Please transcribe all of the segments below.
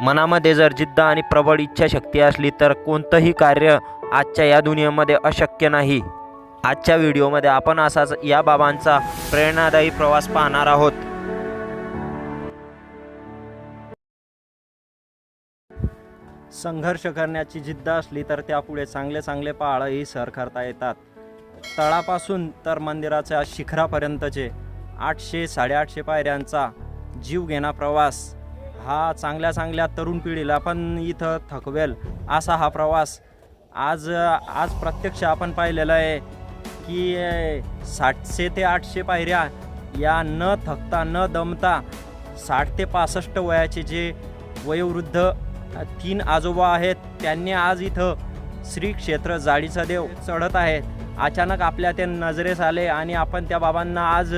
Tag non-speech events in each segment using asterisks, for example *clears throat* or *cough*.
मनामध्ये जर जिद्द आणि प्रबळ इच्छाशक्ती असली तर कोणतंही कार्य आजच्या या दुनियेमध्ये अशक्य नाही. आजच्या व्हिडिओमध्ये आपण असाच या बाबांचा प्रेरणादायी प्रवास पाहणार आहोत. संघर्ष करण्याची जिद्द असली तर त्यापुढे चांगले चांगले पहाडही सर करता येतात. तळापासून तर मंदिराच्या शिखरापर्यंतचे आठशे साडेआठशे पायऱ्यांचा जीव घेणा प्रवास हा चांगल्या चांगल्या तरुण पिढीला पण इथं थकवेल असा हा प्रवास. आज आज प्रत्यक्ष आपण पाहिलेलं आहे की सातशे ते आठशे पायऱ्या या न थकता न दमता साठ ते पासष्ट वयाचे जे वयोवृद्ध तीन आजोबा आहेत त्यांनी आज इथं श्री क्षेत्र जाडीचा देव चढत आहेत. अचानक आपल्या ते नजरेस आले आणि आपण त्या बाबांना आज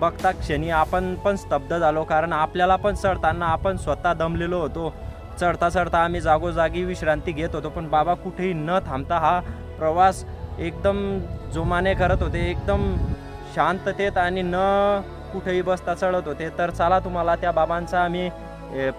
बघता क्षणी आपण पण स्तब्ध झालो कारण आपल्याला पण चढताना आपण स्वतः दमलेलो होतो. चढता चढता आम्ही जागोजागी विश्रांती घेत होतो पण बाबा कुठेही न थांबता हा प्रवास एकदम जोमाने करत होते एकदम शांततेत आणि न कुठेही बसता चढत होते. तर चला तुम्हाला त्या बाबांचा आम्ही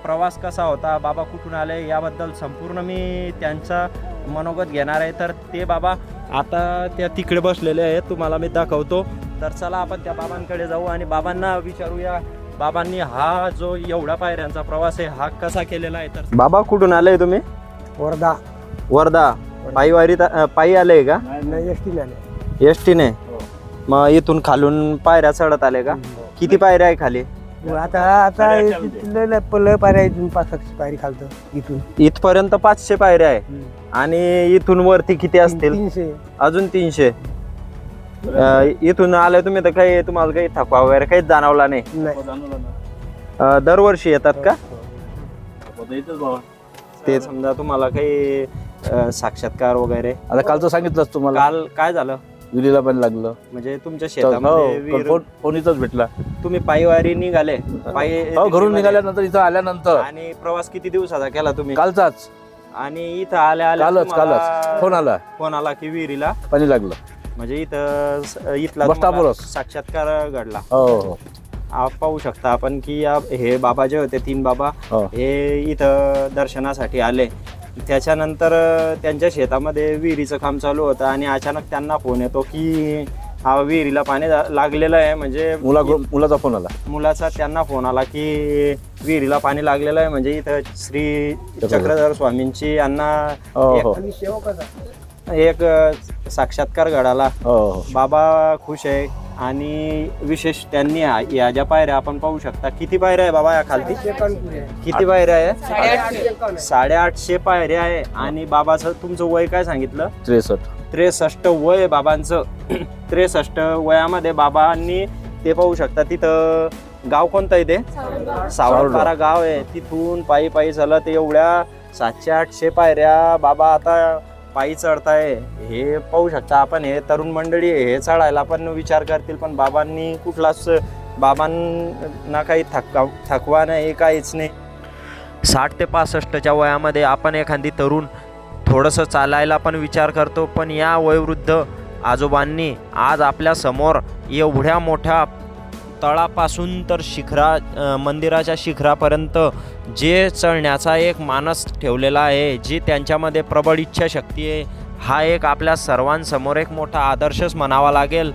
प्रवास कसा होता बाबा कुठून आले याबद्दल संपूर्ण मी त्यांचा मनोगत घेणार आहे. तर ते बाबा आता त्या तिकडे बसलेले आहेत तुम्हाला मी दाखवतो. तर चला आपण त्या बाबांकडे जाऊ आणि बाबांना विचारूया. बाबांनी हा जो एवढा पायऱ्यांचा प्रवास आहे हा कसा केलेला आहे? तर बाबा कुठून आले तुम्ही? वर्धा. वर्धा. पायीवारी पायी आले का? नाही एस आले. एस टीने मग इथून खालून पायऱ्या चढत आले का? किती पायऱ्या आहे खाली? आता आता लय पायऱ्या इथून पाच सातशे पायरी खालतं इथून. इथपर्यंत पाचशे पायऱ्या आहे. आणि इथून वरती किती असतील? तीनशे. अजून तीनशे. अं, इथून आले तुम्ही तर काही तुम्हाला काही थकवा वगैरे काहीच जाणवला नाही. नाही. अं, दरवर्षी येतात का? ते समजा तुम्हाला काही अं, साक्षात्कार वगैरे. आता कालचं सांगितलंच तुम्हाला. काल काय झालं? विहिरीला पण लागलं. म्हणजे तुमच्या शेतामध्ये हो, विहीर- इथंच भेटला. तुम्ही पायीवारी निघाले. पायी हो घरून निघाल्यानंतर इथं आल्यानंतर. आणि प्रवास किती दिवसाचा केला तुम्ही? कालचाच. आणि इथं आल्या आल्या कालच तुम्हाला कालच. फोन आला. फोन आला की विहिरीला? पाणी लागलं. म्हणजे इथं स- इथला तुम्हाला. साक्षात्कार घडला. हो हो. आप पाहू शकता आपण की या हे बाबा जे होते तीन बाबा हो. हे इथं दर्शनासाठी आले. त्याच्यानंतर अं, त्यांच्या शेतामध्ये विहिरीचं काम चालू होतं आणि अचानक त्यांना फोन येतो की हा विहिरीला पाणी जा- लागलेलं आहे. म्हणजे मुला मुलाचा फोन आला. मुलाचा त्यांना फोन आला की विहिरीला पाणी लागलेलं आहे. म्हणजे इथं श्री चक्रधर. स्वामींची यांना हो हो. एक साक्षात्कार घडाला. हो हो. बाबा खुश आहे आणि विशेष त्यांनी या ज्या पायऱ्या आपण पाहू शकता किती पायऱ्या आहे बाबा या खालती? किती पायऱ्या आहे? साडेआठशे पायऱ्या आहे आणि बाबाचं तुमचं वय काय सांगितलं? त्रेसष्ट. त्रेसष्ट वय आहे बाबांचं. *clears throat* त्रेसष्ट वयामध्ये बाबांनी ते पाहू शकता तिथं गाव कोणतं आहे ते? सावरपारा. गाव आहे. तिथून पायी पायी चालत एवढ्या सातशे आठशे पायऱ्या बाबा आता पायी चढताय हे पाहू शकता आपण हे तरुण मंडळी हे चढायला पण विचार करतील पण बाबांनी कुठलाच बाबांना काही थका थकवा नाही काहीच नाही. साठ ते पासष्टच्या वयामध्ये आपण एखादी तरुण थोडंसं चालायला पण विचार करतो पण या वयोवृद्ध आजोबांनी आज आपल्यासमोर एवढ्या मोठ्या तळापासून तर शिखरा मंदिराच्या शिखरापर्यंत जे चढण्याचा एक मानस ठेवलेला आहे जी त्यांच्यामध्ये प्रबळ इच्छाशक्ती आहे हा एक आपल्या सर्वांसमोर एक मोठा आदर्शच म्हणावा लागेल.